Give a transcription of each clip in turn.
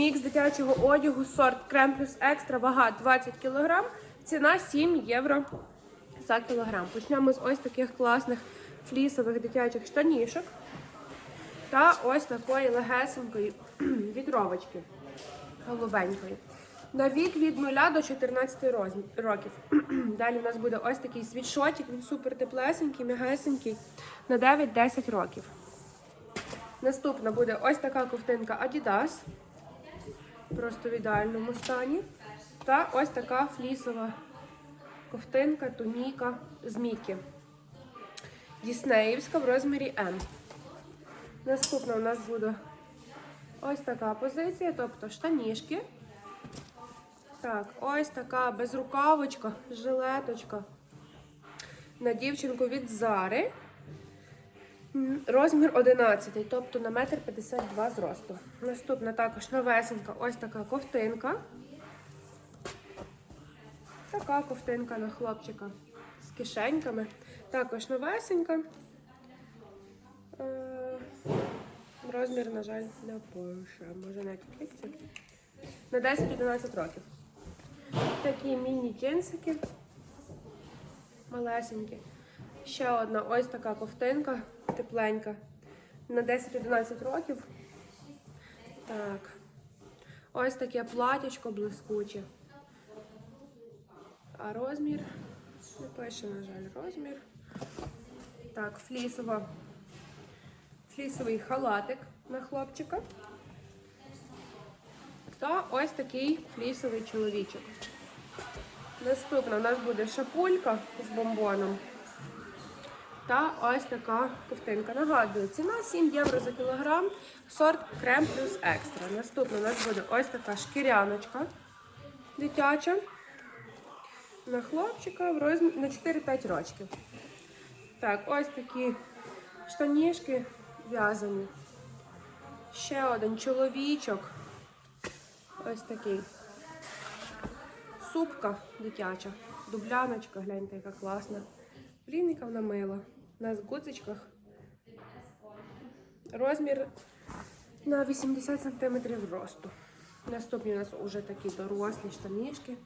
Мікс дитячого одягу, сорт крем плюс екстра, вага 20 кг, ціна 7 євро за кілограм. Почнемо з ось таких класних флісових дитячих штанішок та ось такої легесенької вітровочки голубенької. На вік від 0 до 14 розм- років. Далі у нас буде ось такий світшотик, він супер теплесенький, м'ягесенький на 9-10 років. Наступна буде ось така ковтинка Adidas, просто в ідеальному стані. Та ось така флісова ковтинка, туніка з Мікі. Діснеївська в розмірі М. Наступна у нас буде ось така позиція, тобто штанішки. Так, ось така безрукавочка, жилеточка. На дівчинку від Зари. М, Розмір 11, тобто на метр 52 зросту. Наступна також новесенька, ось така ковтинка. Така ковтинка на хлопчика з кишеньками. Також новесенька. Е, Розмір, на жаль, не пише. Може навіть кліпці. На 10-11 років. Такі міні-джинсики. Малесенькі. Ще одна ось така ковтинка тепленька. На 10-11 років. Так. Ось таке платячко блискуче. А розмір. Не пише, на жаль, розмір. Так, флісова. Флісовий халатик на хлопчика. Та ось такий флісовий чоловічок. Наступна у нас буде шапулька з бомбоном. Та ось така ковтинка. Нагадую, ціна 7 євро за кілограм, сорт крем плюс екстра. Наступна у нас буде ось така шкіряночка дитяча. На хлопчика в розмір на 4-5 років. Так, ось такі штанішки в'язані. Ще один чоловічок. Ось такий. Супка дитяча, дубляночка, гляньте, яка класна. Плінника вона мила. На гудзичках. Розмір на 80 см росту. Наступні у нас вже такі дорослі штанішки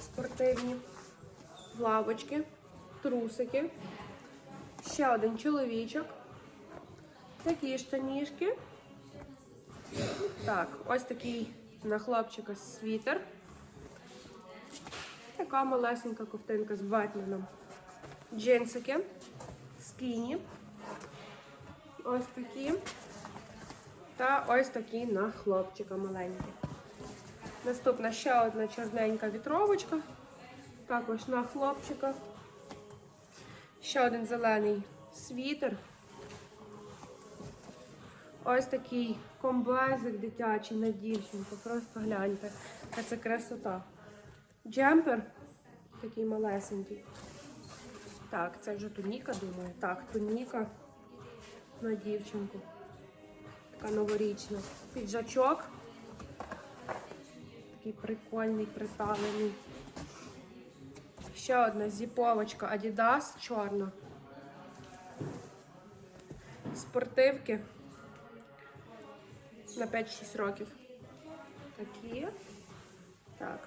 спортивні, лавочки, трусики. Ще один чоловічок. Такі штанішки. Так, ось такий на хлопчика світер. Така малесенька ковтинка з батменом. Джинсики. Скіні. Ось такі. Та ось такі на хлопчика маленькі. Наступна ще одна чорненька вітровочка. Також на хлопчика. Ще один зелений світер. Ось такий комбезик дитячий на дівчинку. Просто гляньте. Це красота. Джемпер такий малесенький. Так, це вже туніка, думаю. Так, туніка на дівчинку. Така новорічна. Піджачок. Такий прикольний, приталений. Ще одна зіповочка Adidas чорна. Спортивки на 5-6 років. Такі. Так.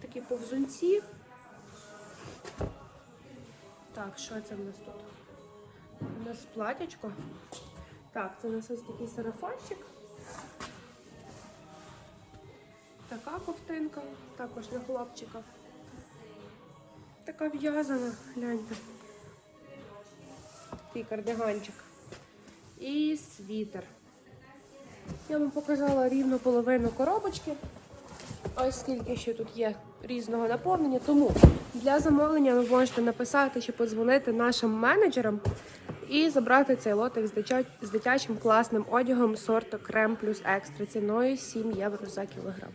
Такі повзунці. Так, що це в нас тут? У нас платячко. Так, це у нас ось такий сарафанчик. Така ковтинка, також на хлопчика. Така в'язана, гляньте. Такий кардиганчик. І світер. Я вам показала рівно половину коробочки. Ось скільки ще тут є різного наповнення. Тому для замовлення ви можете написати чи подзвонити нашим менеджерам і забрати цей лотик з дитя- з дитячим класним одягом сорту крем плюс екстра ціною 7 євро за кілограм.